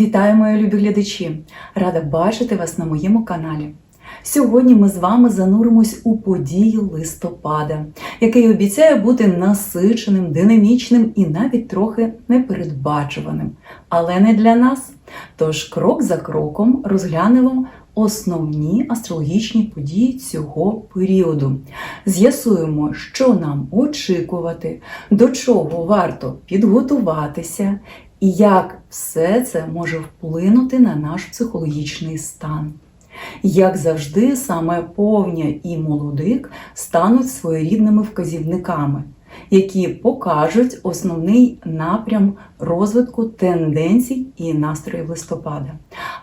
Вітаю, мої любі глядачі! Рада бачити вас на моєму каналі. Сьогодні ми з вами зануримось у події листопада, який обіцяє бути насиченим, динамічним і навіть трохи непередбачуваним, але не для нас. Тож крок за кроком розглянемо основні астрологічні події цього періоду. З'ясуємо, що нам очікувати, до чого варто підготуватися, і як все це може вплинути на наш психологічний стан. Як завжди, саме повня і молодик стануть своєрідними вказівниками, які покажуть основний напрям розвитку тенденцій і настроїв листопада.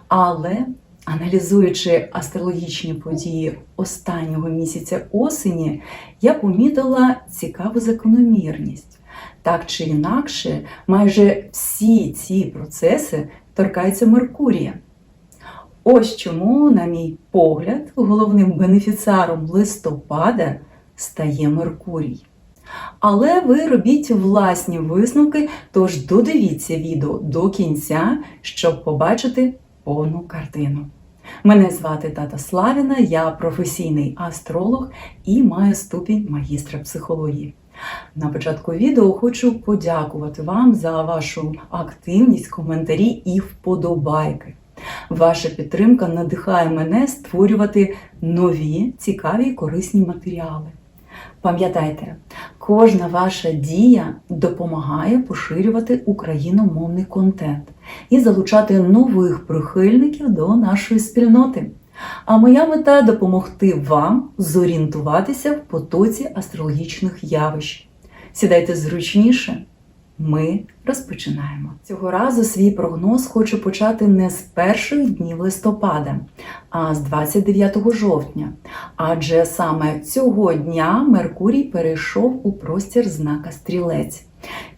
Але аналізуючи астрологічні події останнього місяця осені, я помітила цікаву закономірність. Так чи інакше, майже всі ці процеси торкаються Меркурія. Ось чому, на мій погляд, головним бенефіціаром листопада стає Меркурій. Але ви робіть власні висновки, тож додивіться відео до кінця, щоб побачити повну картину. Мене звати Тата Славіна, я професійний астролог і маю ступінь магістра психології. На початку відео хочу подякувати вам за вашу активність, коментарі і вподобайки. Ваша підтримка надихає мене створювати нові, цікаві і корисні матеріали. Пам'ятайте, кожна ваша дія допомагає поширювати україномовний контент і залучати нових прихильників до нашої спільноти. А моя мета допомогти вам зорієнтуватися в потоці астрологічних явищ. Сідайте зручніше. Ми розпочинаємо. Цього разу свій прогноз хочу почати не з перших днів листопада, а з 29 жовтня. Адже саме цього дня Меркурій перейшов у простір знака Стрілець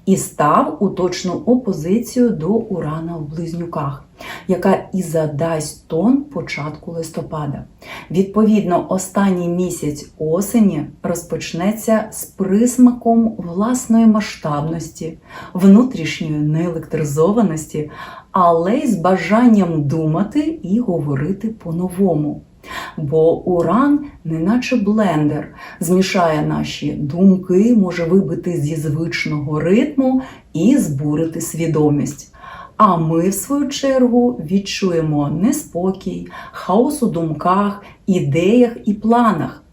і став у точну опозицію до Урана в близнюках, яка і задасть тон початку листопада. Відповідно, останній місяць осені розпочнеться з присмаком власної масштабності, внутрішньої неелектризованості, але й з бажанням думати і говорити по-новому. Бо уран, неначе блендер, змішає наші думки, може вибити зі звичного ритму і збурити свідомість. А ми, в свою чергу, відчуємо неспокій, хаос у думках, ідеях і планах,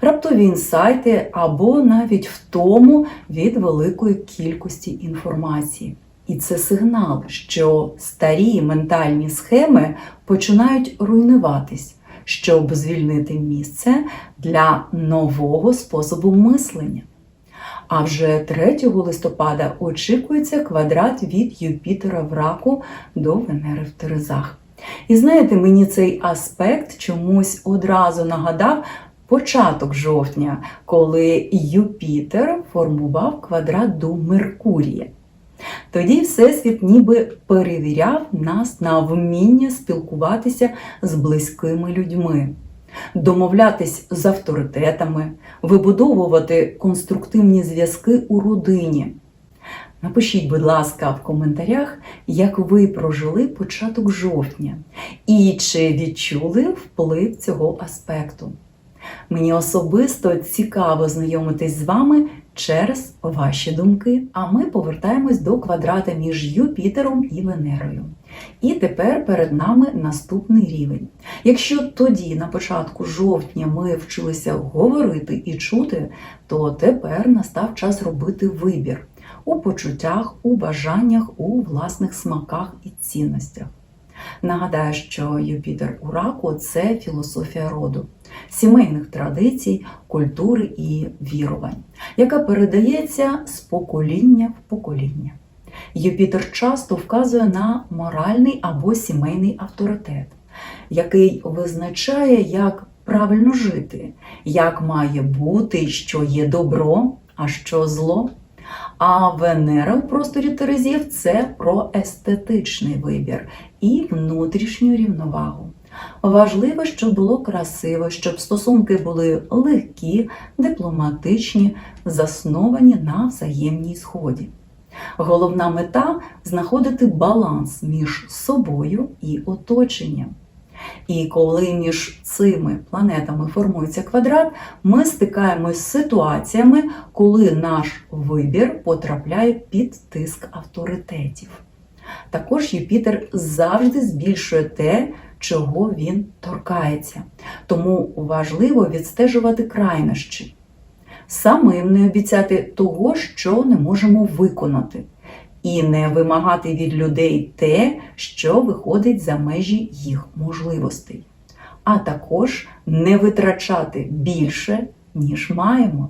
раптові інсайти або навіть втому від великої кількості інформації. І це сигнал, що старі ментальні схеми починають руйнуватись щоб звільнити місце для нового способу мислення. А вже 3 листопада очікується квадрат від Юпітера в раку до Венери в Терезах. І знаєте, мені цей аспект чомусь одразу нагадав початок жовтня, коли Юпітер формував квадрат до Меркурія. Тоді Всесвіт ніби перевіряв нас на вміння спілкуватися з близькими людьми, домовлятись з авторитетами, вибудовувати конструктивні зв'язки у родині. Напишіть, будь ласка, в коментарях, як ви прожили початок жовтня і чи відчули вплив цього аспекту. Мені особисто цікаво знайомитись з вами через ваші думки. А ми повертаємось до квадрата між Юпітером і Венерою. І тепер перед нами наступний рівень. Якщо тоді, на початку жовтня, ми вчилися говорити і чути, то тепер настав час робити вибір у почуттях, у бажаннях, у власних смаках і цінностях. Нагадаю, що Юпітер у раку це філософія роду, сімейних традицій, культури і вірувань, яка передається з покоління в покоління. Юпітер часто вказує на моральний або сімейний авторитет, який визначає, як правильно жити, як має бути, що є добро, а що зло. А Венера в просторі Терезів це про естетичний вибір і внутрішню рівновагу. Важливо, щоб було красиво, щоб стосунки були легкі, дипломатичні, засновані на взаємній сході. Головна мета знаходити баланс між собою і оточенням. І коли між цими планетами формується квадрат, ми стикаємось з ситуаціями, коли наш вибір потрапляє під тиск авторитетів. Також Юпітер завжди збільшує те, чого він торкається. Тому важливо відстежувати крайнощі. Самим не обіцяти того, що не можемо виконати, і не вимагати від людей те, що виходить за межі їх можливостей, а також не витрачати більше, ніж маємо.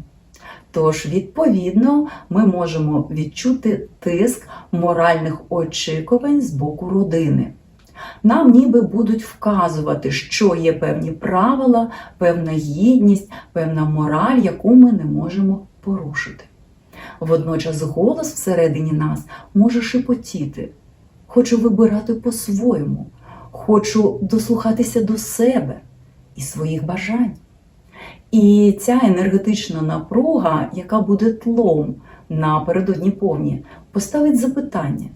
Тож, відповідно, ми можемо відчути тиск моральних очікувань з боку родини. Нам ніби будуть вказувати, що є певні правила, певна гідність, певна мораль, яку ми не можемо порушити. Водночас голос всередині нас може шепотіти. Хочу вибирати по-своєму, хочу дослухатися до себе і своїх бажань. І ця енергетична напруга, яка буде тлом напередодні повні, поставить запитання,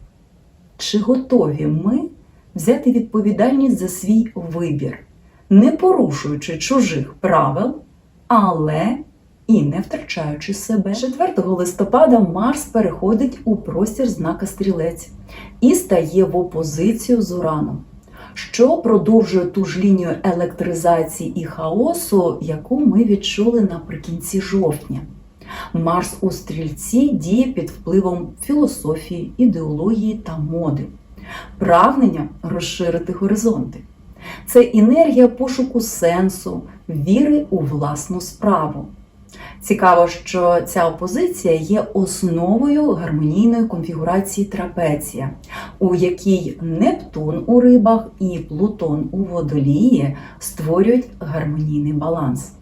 чи готові ми взяти відповідальність за свій вибір, не порушуючи чужих правил, але і не втрачаючи себе. 4 листопада Марс переходить у простір знака стрілець і стає в опозицію з Ураном, що продовжує ту ж лінію електризації і хаосу, яку ми відчули наприкінці жовтня. Марс у стрільці діє під впливом філософії, ідеології та моди, прагнення розширити горизонти. Це енергія пошуку сенсу, віри у власну справу. Цікаво, що ця опозиція є основою гармонійної конфігурації трапеція, у якій Нептун у рибах і Плутон у водолії створюють гармонійний баланс.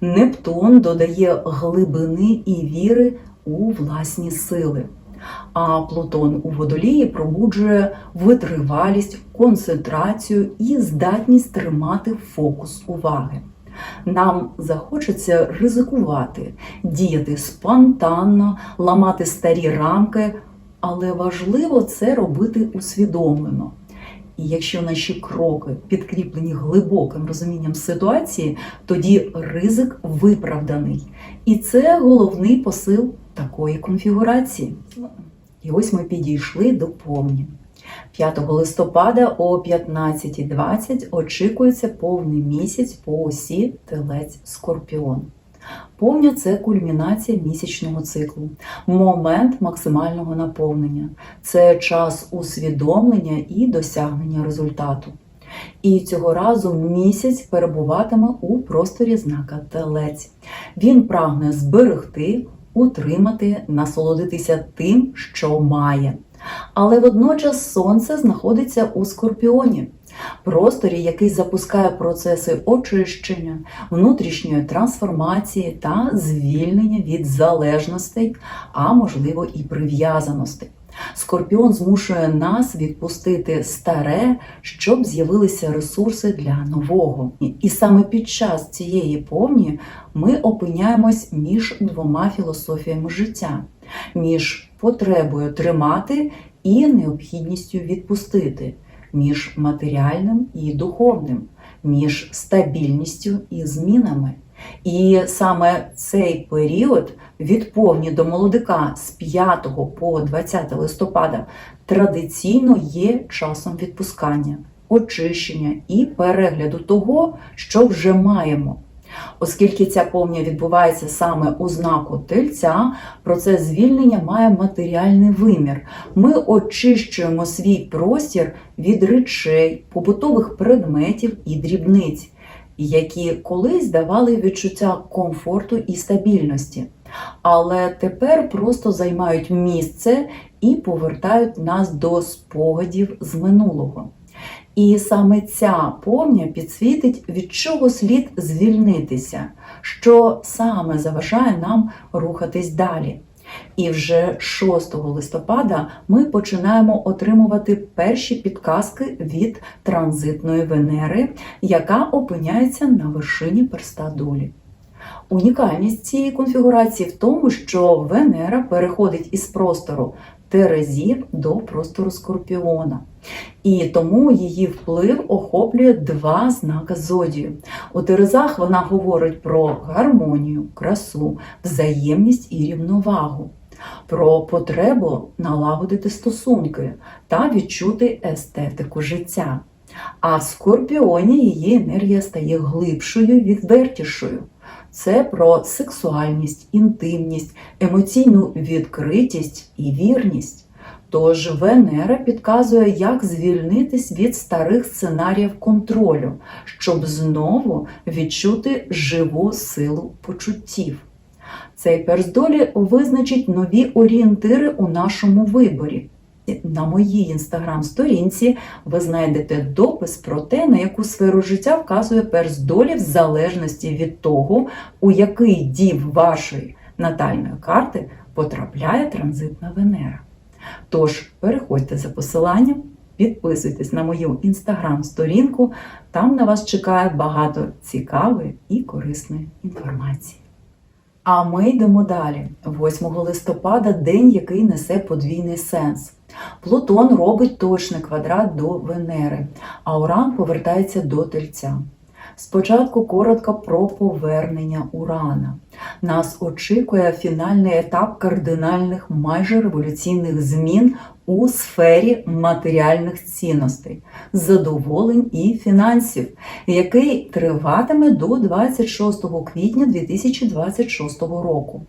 Нептун додає глибини і віри у власні сили, а Плутон у водолії пробуджує витривалість, концентрацію і здатність тримати фокус уваги. Нам захочеться ризикувати, діяти спонтанно, ламати старі рамки, але важливо це робити усвідомлено. І якщо наші кроки підкріплені глибоким розумінням ситуації, тоді ризик виправданий. І це головний посил такої конфігурації. І ось ми підійшли до повні. 5 листопада о 15.20 очікується повний місяць по осі Телець Скорпіон. Повня це кульмінація місячного циклу, момент максимального наповнення, це час усвідомлення і досягнення результату. І цього разу місяць перебуватиме у просторі знака Телець. Він прагне зберегти, утримати, насолодитися тим, що має. Але водночас сонце знаходиться у скорпіоні, просторі, який запускає процеси очищення, внутрішньої трансформації та звільнення від залежностей, а можливо і прив'язаностей. Скорпіон змушує нас відпустити старе, щоб з'явилися ресурси для нового. І саме під час цієї повні ми опиняємось між двома філософіями життя, між потребою тримати і необхідністю відпустити, між матеріальним і духовним, між стабільністю і змінами. І саме цей період від повні до молодика з 5 по 20 листопада традиційно є часом відпускання, очищення і перегляду того, що вже маємо. Оскільки ця повня відбувається саме у знаку тельця, процес звільнення має матеріальний вимір. Ми очищуємо свій простір від речей, побутових предметів і дрібниць, які колись давали відчуття комфорту і стабільності, але тепер просто займають місце і повертають нас до спогадів з минулого. І саме ця повня підсвітить, від чого слід звільнитися, що саме заважає нам рухатись далі. І вже 6 листопада ми починаємо отримувати перші підказки від транзитної Венери, яка опиняється на вершині перста долі. Унікальність цієї конфігурації в тому, що Венера переходить із простору Терезів до простору Скорпіона. І тому її вплив охоплює два знака зодію. У Терезах вона говорить про гармонію, красу, взаємність і рівновагу, про потребу налагодити стосунки та відчути естетику життя. А в Скорпіоні її енергія стає глибшою, відвертішою. Це про сексуальність, інтимність, емоційну відкритість і вірність. Тож Венера підказує, як звільнитись від старих сценаріїв контролю, щоб знову відчути живу силу почуттів. Цей перс долі визначить нові орієнтири у нашому виборі. На моїй інстаграм-сторінці ви знайдете допис про те, на яку сферу життя вказує перс долі в залежності від того, у який дів вашої натальної карти потрапляє транзитна Венера. Тож переходьте за посиланням, підписуйтесь на мою інстаграм-сторінку, там на вас чекає багато цікавої і корисної інформації. А ми йдемо далі. 8 листопада день, який несе подвійний сенс. Плутон робить точний квадрат до Венери, а Уран повертається до Тельця. Спочатку коротко про повернення Урана. Нас очікує фінальний етап кардинальних майже революційних змін у сфері матеріальних цінностей, задоволень і фінансів, який триватиме до 26 квітня 2026 року.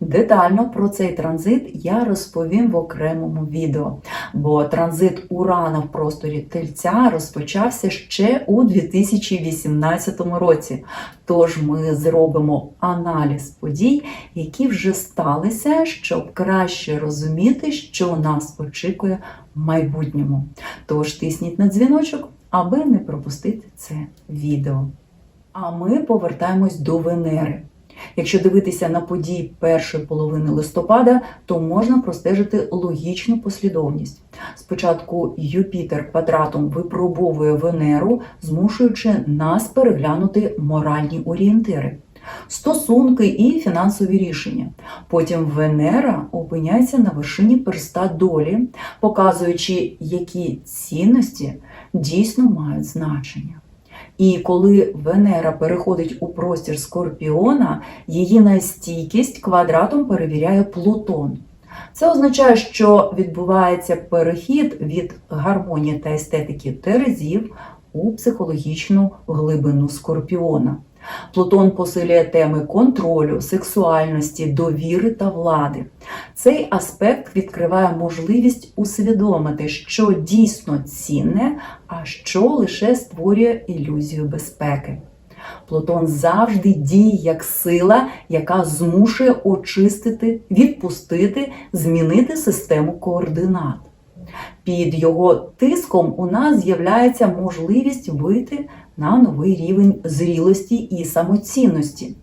Детально про цей транзит я розповім в окремому відео, бо транзит Урана в просторі Тельця розпочався ще у 2018 році. Тож ми зробимо аналіз подій, які вже сталися, щоб краще розуміти, що нас очікує в майбутньому. Тож тисніть на дзвіночок, аби не пропустити це відео. А ми повертаємось до Венери. Якщо дивитися на події першої половини листопада, то можна простежити логічну послідовність. Спочатку Юпітер квадратом випробовує Венеру, змушуючи нас переглянути моральні орієнтири, стосунки і фінансові рішення. Потім Венера опиняється на вершині перста долі, показуючи, які цінності дійсно мають значення. І коли Венера переходить у простір Скорпіона, її настійкість квадратом перевіряє Плутон. Це означає, що відбувається перехід від гармонії та естетики Терезів у психологічну глибину Скорпіона. Плутон посилює теми контролю, сексуальності, довіри та влади. Цей аспект відкриває можливість усвідомити, що дійсно цінне, а що лише створює ілюзію безпеки. Плутон завжди діє як сила, яка змушує очистити, відпустити, змінити систему координат. Під його тиском у нас з'являється можливість вийти на новий рівень зрілості і самоцінності.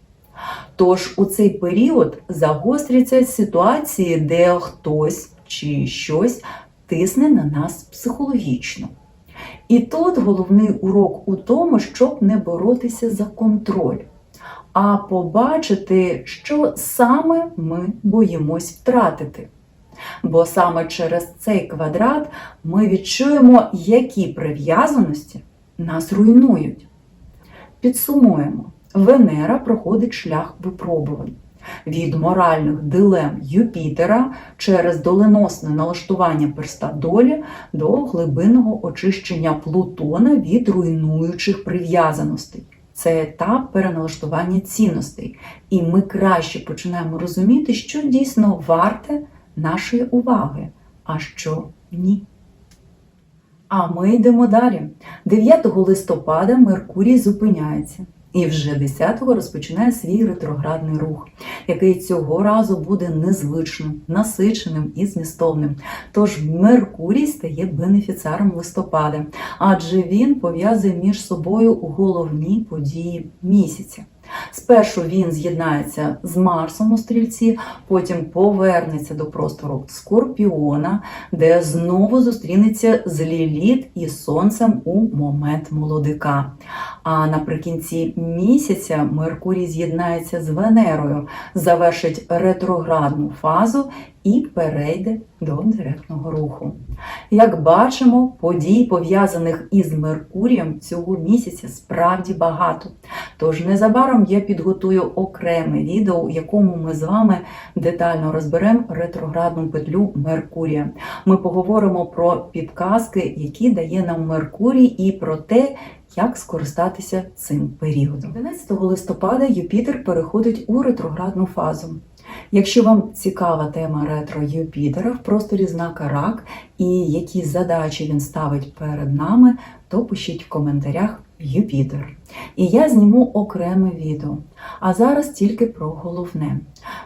Тож у цей період загостряться ситуації, де хтось чи щось тисне на нас психологічно. І тут головний урок у тому, щоб не боротися за контроль, а побачити, що саме ми боїмось втратити. Бо саме через цей квадрат ми відчуємо, які прив'язаності нас руйнують. Підсумуємо, Венера проходить шлях випробувань від моральних дилем Юпітера через доленосне налаштування перста долі до глибинного очищення Плутона від руйнуючих прив'язаностей. Це етап переналаштування цінностей, і ми краще починаємо розуміти, що дійсно варте нашої уваги, а що ні. А ми йдемо далі. 9 листопада Меркурій зупиняється. І вже 10-го розпочинає свій ретроградний рух, який цього разу буде незвичним, насиченим і змістовним. Тож Меркурій стає бенефіціаром листопада, адже він пов'язує між собою головні події місяця. Спершу він з'єднається з Марсом у стрільці, потім повернеться до простору Скорпіона, де знову зустрінеться з Ліліт і Сонцем у момент молодика. А наприкінці місяця Меркурій з'єднається з Венерою, завершить ретроградну фазу і перейде до директного руху. Як бачимо, подій, пов'язаних із Меркурієм цього місяця, справді багато. Тож незабаром я підготую окреме відео, у якому ми з вами детально розберемо ретроградну петлю Меркурія. Ми поговоримо про підказки, які дає нам Меркурій, і про те, як скористатися цим періодом. 11 листопада Юпітер переходить у ретроградну фазу. Якщо вам цікава тема ретро Юпітера в просторі знака Рак і які задачі він ставить перед нами, то пишіть в коментарях Юпітер. І я зніму окреме відео. А зараз тільки про головне.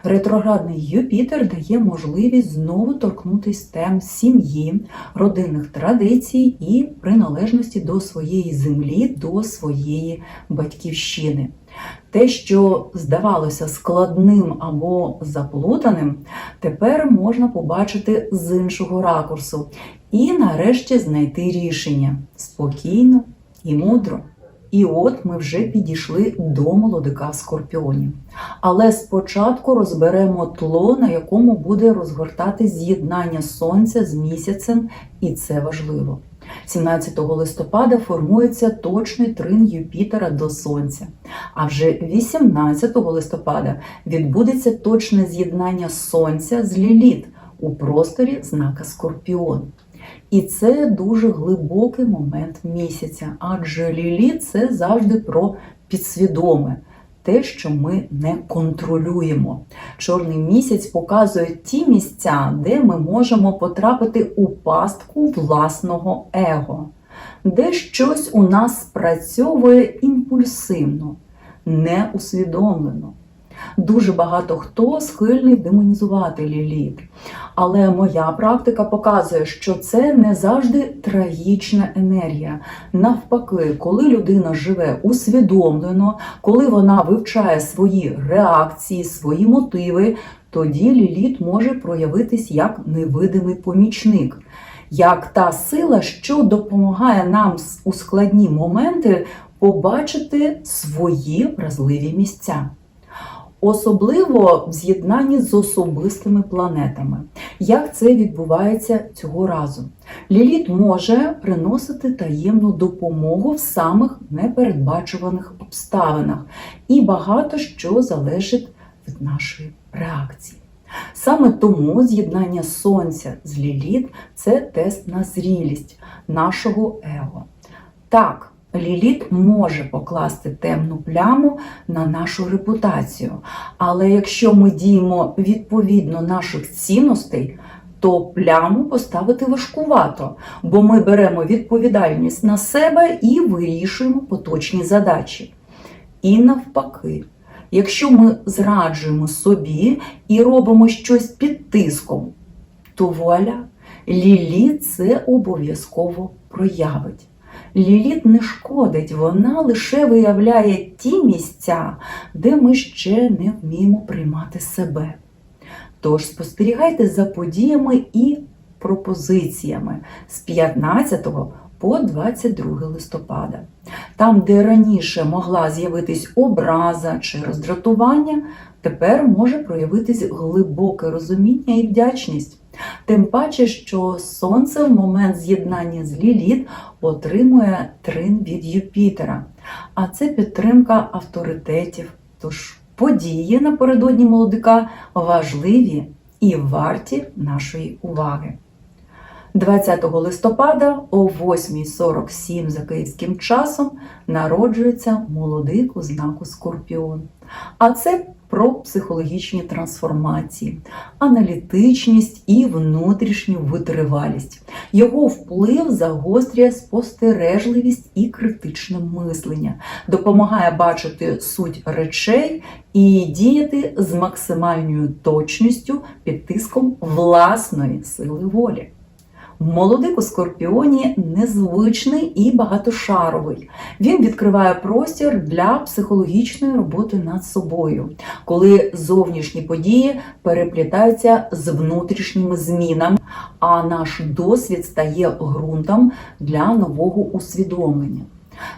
Ретроградний Юпітер дає можливість знову торкнутися тем сім'ї, родинних традицій і приналежності до своєї землі, до своєї батьківщини. Те, що здавалося складним або заплутаним, тепер можна побачити з іншого ракурсу і нарешті знайти рішення спокійно і мудро. І от ми вже підійшли до молодика в скорпіоні. Але спочатку розберемо тло, на якому буде розгортати з'єднання сонця з місяцем, і це важливо. 17 листопада формується точний трин Юпітера до Сонця. А вже 18 листопада відбудеться точне з'єднання Сонця з Ліліт у просторі знака Скорпіон. І це дуже глибокий момент місяця, адже Ліліт це завжди про підсвідоме. Те, що ми не контролюємо. Чорний місяць показує ті місця, де ми можемо потрапити у пастку власного его, де щось у нас спрацьовує імпульсивно, неусвідомлено. Дуже багато хто схильний демонізувати ліліт. Але моя практика показує, що це не завжди трагічна енергія. Навпаки, коли людина живе усвідомлено, коли вона вивчає свої реакції, свої мотиви, тоді ліліт може проявитись як невидимий помічник. Як та сила, що допомагає нам у складні моменти побачити свої вразливі місця. Особливо в з'єднанні з особистими планетами. Як це відбувається цього разу? Ліліт може приносити таємну допомогу в самих непередбачуваних обставинах, і багато що залежить від нашої реакції. Саме тому з'єднання Сонця з Ліліт це тест на зрілість нашого его. Так, Ліліт може покласти темну пляму на нашу репутацію, але якщо ми діємо відповідно наших цінностей, то пляму поставити важкувато, бо ми беремо відповідальність на себе і вирішуємо поточні задачі. І навпаки, якщо ми зраджуємо собі і робимо щось під тиском, то вуаля, ліліт це обов'язково проявить. Ліліт не шкодить, вона лише виявляє ті місця, де ми ще не вміємо приймати себе. Тож спостерігайте за подіями і пропозиціями з 15 по 22 листопада. Там, де раніше могла з'явитись образа чи роздратування, тепер може проявитись глибоке розуміння і вдячність. Тим паче, що Сонце в момент з'єднання з Ліліт отримує трин від Юпітера, а це підтримка авторитетів. Тож події напередодні молодика важливі і варті нашої уваги. 20 листопада о 8.47 за київським часом народжується молодик у знаку Скорпіон. А це про психологічні трансформації, аналітичність і внутрішню витривалість. Його вплив загострює спостережливість і критичне мислення, допомагає бачити суть речей і діяти з максимальною точністю під тиском власної сили волі. Молодик у скорпіоні незвичний і багатошаровий. Він відкриває простір для психологічної роботи над собою, коли зовнішні події переплітаються з внутрішніми змінами, а наш досвід стає ґрунтом для нового усвідомлення.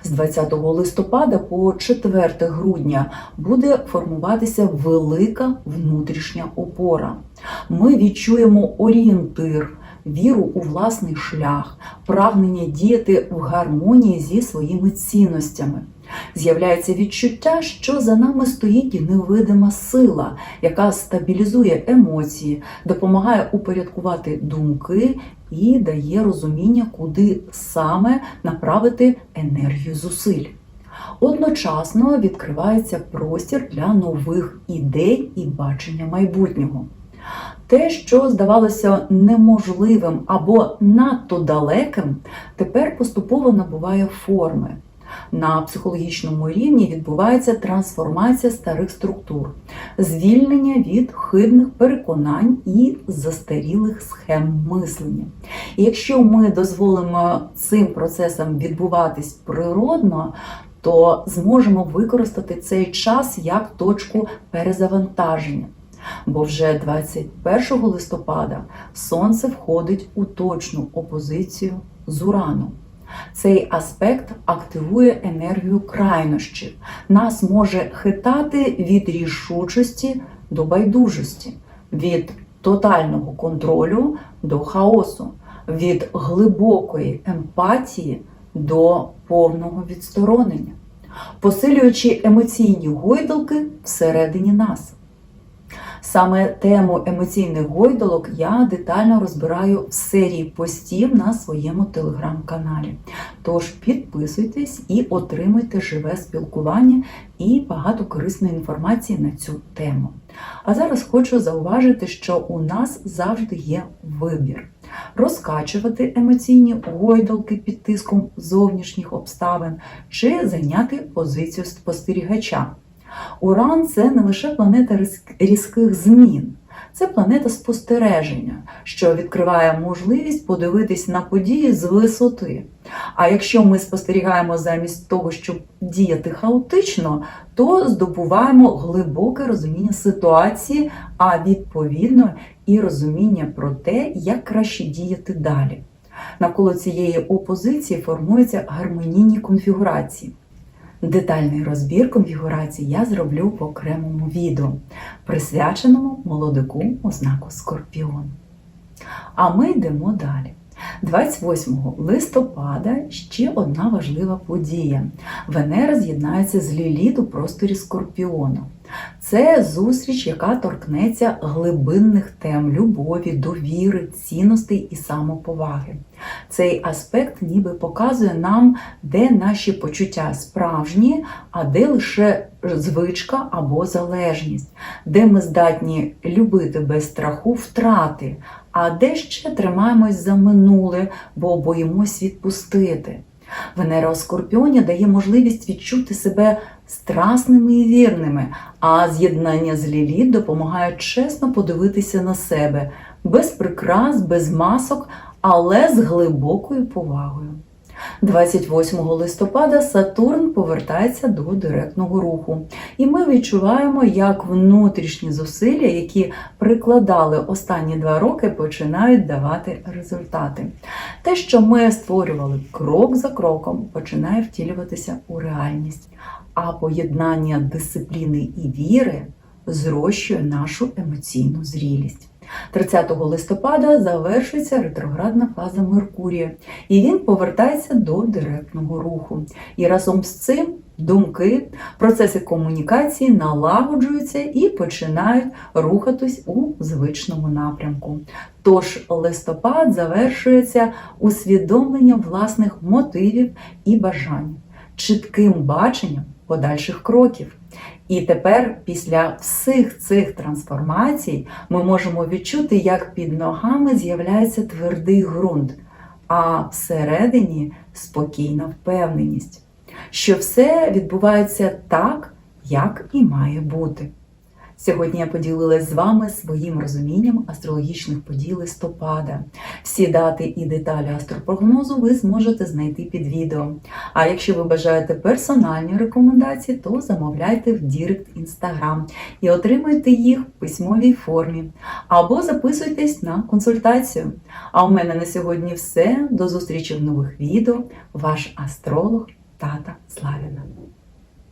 З 20 листопада по 4 грудня буде формуватися велика внутрішня опора. Ми відчуємо орієнтир, віру у власний шлях, прагнення діяти в гармонії зі своїми цінностями. З'являється відчуття, що за нами стоїть невидима сила, яка стабілізує емоції, допомагає упорядкувати думки і дає розуміння, куди саме направити енергію зусиль. Одночасно відкривається простір для нових ідей і бачення майбутнього. Те, що здавалося неможливим або надто далеким, тепер поступово набуває форми. На психологічному рівні відбувається трансформація старих структур, звільнення від хибних переконань і застарілих схем мислення. І якщо ми дозволимо цим процесам відбуватись природно, то зможемо використати цей час як точку перезавантаження. Бо вже 21 листопада Сонце входить у точну опозицію з Ураном. Цей аспект активує енергію крайнощів. Нас може хитати від рішучості до байдужості, від тотального контролю до хаосу, від глибокої емпатії до повного відсторонення, посилюючи емоційні гойдалки всередині нас. Саме тему емоційних гойдолок я детально розбираю в серії постів на своєму телеграм-каналі. Тож підписуйтесь і отримуйте живе спілкування і багато корисної інформації на цю тему. А зараз хочу зауважити, що у нас завжди є вибір. Розкачувати емоційні гойдолки під тиском зовнішніх обставин чи зайняти позицію спостерігача. Уран це не лише планета різких змін, це планета спостереження, що відкриває можливість подивитись на події з висоти. А якщо ми спостерігаємо замість того, щоб діяти хаотично, то здобуваємо глибоке розуміння ситуації, а відповідно і розуміння про те, як краще діяти далі. Навколо цієї опозиції формуються гармонійні конфігурації. Детальний розбір конфігурації я зроблю в окремому відео, присвяченому молодику у знаку Скорпіон. А ми йдемо далі. 28 листопада ще одна важлива подія. Венера з'єднається з Ліліт у просторі Скорпіону. Це зустріч, яка торкнеться глибинних тем любові, довіри, цінностей і самоповаги. Цей аспект ніби показує нам, де наші почуття справжні, а де лише звичка або залежність, де ми здатні любити без страху втрати, а де ще тримаємось за минуле, бо боїмось відпустити. Венера у Скорпіоні дає можливість відчути себе страсними і вірними, а з'єднання з Ліліт допомагає чесно подивитися на себе, без прикрас, без масок, але з глибокою повагою. 28 листопада Сатурн повертається до директного руху, і ми відчуваємо, як внутрішні зусилля, які прикладали останні два роки, починають давати результати. Те, що ми створювали крок за кроком, починає втілюватися у реальність, а поєднання дисципліни і віри зрощує нашу емоційну зрілість. 30 листопада завершується ретроградна фаза Меркурія, і він повертається до директного руху. І разом з цим думки, процеси комунікації налагоджуються і починають рухатись у звичному напрямку. Тож листопад завершується усвідомленням власних мотивів і бажань, чітким баченням подальших кроків. І тепер, після всіх цих трансформацій, ми можемо відчути, як під ногами з'являється твердий ґрунт, а всередині спокійна впевненість, що все відбувається так, як і має бути. Сьогодні я поділилась з вами своїм розумінням астрологічних подій листопада. Всі дати і деталі астропрогнозу ви зможете знайти під відео. А якщо ви бажаєте персональні рекомендації, то замовляйте в Дірект Інстаграм і отримайте їх в письмовій формі. Або записуйтесь на консультацію. А у мене на сьогодні все. До зустрічі в нових відео. Ваш астролог Тата Славіна.